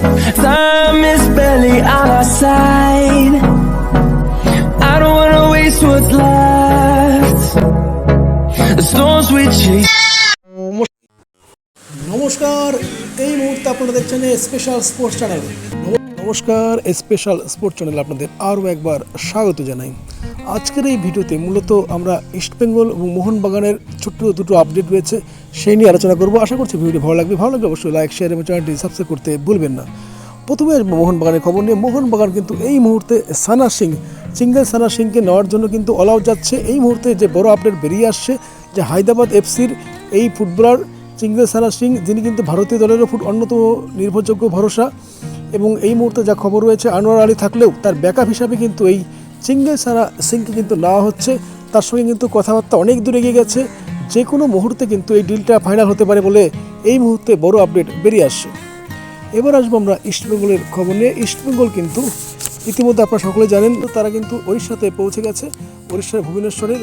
Time is barely on our side. I don't wanna waste what's left. The storms we chase. নমস্কার এই মুহূর্তে আপনারা দেখছেন special sports channel নমস্কার special sports channel আপনাদের আরও একবার স্বাগত জানাই। আজকের এই ভিডিওতে মূলত আমরা ইস্টবেঙ্গল এবং মোহনবাগানের ছোট্ট দুটো আপডেট রয়েছে, সেই নিয়ে আলোচনা করব। আশা করছি ভিডিওটি ভালো লাগবে। ভালো লাগলে অবশ্যই লাইক শেয়ার এবং চ্যানেলটি সাবস্ক্রাইব করতে ভুলবেন না। প্রথমে মোহনবাগানের খবর নিয়ে। মোহনবাগান কিন্তু এই মুহূর্তে সানা সিং সিঙ্গেল সানা সিংকে নেওয়ার জন্য কিন্তু অল আউট যাচ্ছে। এই মুহূর্তে যে বড় আপডেট বেরিয়ে আসছে, যে হায়দ্রাবাদ এফসির এই ফুটবলার চিঙ্গল সানা সিং, যিনি কিন্তু ভারতীয় দলেরও ফুট অন্যতম নির্ভরযোগ্য ভরসা। এবং এই মুহূর্তে যা খবর রয়েছে, আনোয়ার আলী থাকলেও তার ব্যাকআপ হিসাবে কিন্তু এই চিঙ্গল সানা সিংকে কিন্তু নেওয়া হচ্ছে। তার সঙ্গে কিন্তু কথাবার্তা অনেক দূর এগিয়ে গেছে। যে কোনো মুহূর্তে কিন্তু এই ডিলটা ফাইনাল হতে পারে বলে এই মুহূর্তে বড় আপডেট বেরিয়ে আসছে। এবার আসব আমরা ইস্টবেঙ্গলের খবর নিয়ে। ইস্টবেঙ্গল কিন্তু ইতিমধ্যে আপনারা সকলে জানেন, তারা কিন্তু ওড়িশাতে পৌঁছে গেছে। ওড়িশার ভুবনেশ্বরের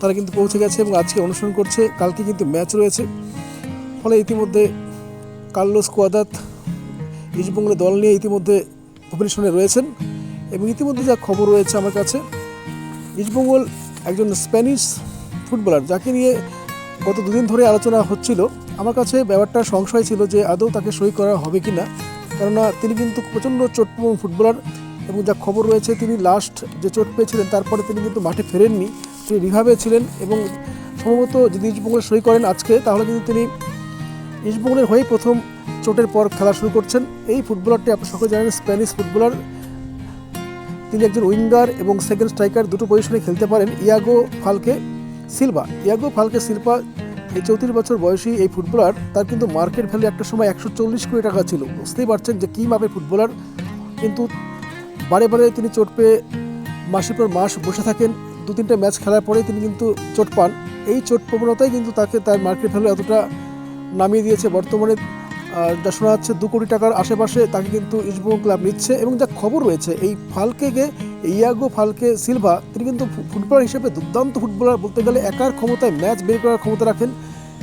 তারা কিন্তু পৌঁছে গেছে এবং আজকে অনুসরণ করছে। কালকে কিন্তু ম্যাচ রয়েছে। ফলে ইতিমধ্যে কার্লোস কোয়াদাত ইস্টবেঙ্গলের দল নিয়ে ইতিমধ্যে ভুবনেশ্বরে রয়েছেন এবং ইতিমধ্যে যা খবর রয়েছে আমার কাছে ইস্টবেঙ্গল একজন স্প্যানিশ ফুটবলার যাকে নিয়ে গত দুদিন ধরে আলোচনা হচ্ছিল। আমার কাছে ব্যাপারটা সংশয় ছিল যে আদৌ তাকে সই করা হবে কি না কেননা তিনি কিন্তু প্রচণ্ড চোটপ্রবণ ফুটবলার এবং যা খবর রয়েছে তিনি লাস্ট যে চোট পেয়েছিলেন তারপরে তিনি কিন্তু মাঠে ফেরেননি। তিনি রিভাবে ছিলেন এবং সম্ভবত যদি ইস্টবেঙ্গল সই করেন আজকে, তাহলে কিন্তু তিনি ইস্টবেঙ্গলের হয়েই প্রথম চোটের পর খেলা শুরু করছেন। এই ফুটবলারটি আপনি সকলে জানেন, স্প্যানিশ ফুটবলার। তিনি একজন উইঙ্গার এবং সেকেন্ড স্ট্রাইকার। দুটো পজিশনে খেলতে পারেন Yago Falcao Silva. Yago Falcao Silva, এই চৌত্রিশ বছর বয়সী এই ফুটবলার, তার কিন্তু মার্কেট ভ্যালু একটা সময় একশো চল্লিশ কোটি টাকা ছিল। বুঝতেই পারছেন যে কী মাপের ফুটবলার। কিন্তু বারে বারে তিনি চোট পেয়ে মাসের পর মাস বসে থাকেন। দু তিনটে ম্যাচ খেলার পরেই তিনি কিন্তু চোট পান। এই চোট প্রবণতাই কিন্তু তাকে তার মার্কেট ভ্যালু এতটা নামিয়ে দিয়েছে বর্তমানে। যা শোনা যাচ্ছে দু কোটি টাকার আশেপাশে, তাকে কিন্তু ইস্টবেঙ্গল ক্লাব নিচ্ছে এবং যা খবর রয়েছে, এই ফালকেকে, ইয়াগো ফালকে সিলভা, তিনি কিন্তু ফুটবলার হিসেবে দুর্দান্ত ফুটবলার বলতে গেলে একার ক্ষমতায় ম্যাচ বের করার ক্ষমতা রাখেন।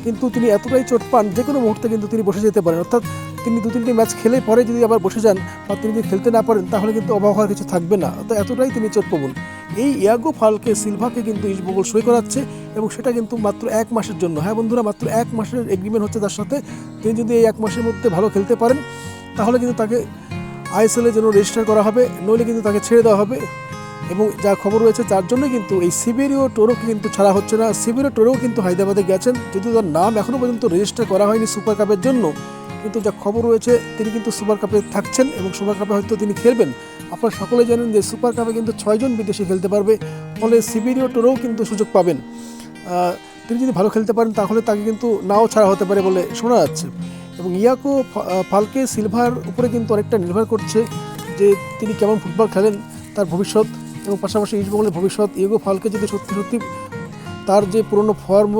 কিন্তু তিনি এতটাই চোট পান, যে কোনো মুহূর্তে কিন্তু তিনি বসে যেতে পারেন। অর্থাৎ তিনি দু তিনটি ম্যাচ খেলে পরে যদি আবার বসে যান বা তিনি যদি খেলতে না পারেন, তাহলে কিন্তু অবাক হওয়ার কিছু থাকবে না। অর্থাৎ এতটাই তিনি চোট চোটপ্রবণ এই ইয়াগো ফালকে, সিলভাকে কিন্তু ইস্টবেঙ্গল সই করাচ্ছে এবং সেটা কিন্তু মাত্র এক মাসের জন্য। হ্যাঁ বন্ধুরা, মাত্র এক মাসের এগ্রিমেন্ট হচ্ছে তার সাথে। তিনি যদি এই এক মাসের মধ্যে ভালো খেলতে পারেন, তাহলে কিন্তু তাকে আইএসএলের জন্য রেজিস্টার করা হবে, নইলে কিন্তু তাকে ছেড়ে দেওয়া হবে। এবং যা খবর রয়েছে, তার জন্য কিন্তু এই সিবেরিও টোরোকে কিন্তু ছাড়া হচ্ছে না। সিবেরিও টোরোও কিন্তু হায়দ্রাবাদে গেছেন, যদিও তার নাম এখনও পর্যন্ত রেজিস্টার করা হয়নি সুপার কাপের জন্য। কিন্তু যা খবর রয়েছে, তিনি কিন্তু সুপার কাপে থাকছেন এবং সুপার কাপে হয়তো তিনি খেলবেন। আপনারা সকলে জানেন যে সুপার কাপে কিন্তু ছয়জন বিদেশি খেলতে পারবে, ফলে সিবেরিও টোরোও কিন্তু সুযোগ পাবেন। তিনি যদি ভালো খেলতে পারেন, তাহলে তাকে কিন্তু নাও ছাড়া হতে পারে বলে শোনা যাচ্ছে। এবং ইয়াকো ফালকে সিলভার উপরে কিন্তু অনেকটা নির্ভর করছে যে তিনি কেমন ফুটবল খেলেন, তার ভবিষ্যৎ এবং পাশাপাশি ইস্টবেঙ্গলের ভবিষ্যৎ। ইয়েগো ফালকে যদি সত্যি সত্যি তার যে পুরনো ফর্ম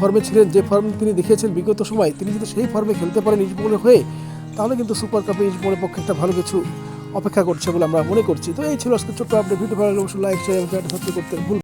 ফর্মে ছিলেন, যে ফর্ম তিনি দেখিয়েছেন বিগত সময়, তিনি যদি সেই ফর্মে খেলতে পারেন ইস্টবেঙ্গলের হয়ে, তাহলে কিন্তু সুপার কাপে ইস্টবেঙ্গলের পক্ষে একটা ভালো কিছু অপেক্ষা করছে বলে আমরা মনে করছি। তো এই ছিল আজকে ছোট্ট আপডেট ভিডিও ভালো অবশ্যই লাইক শেয়ার করতে ভুল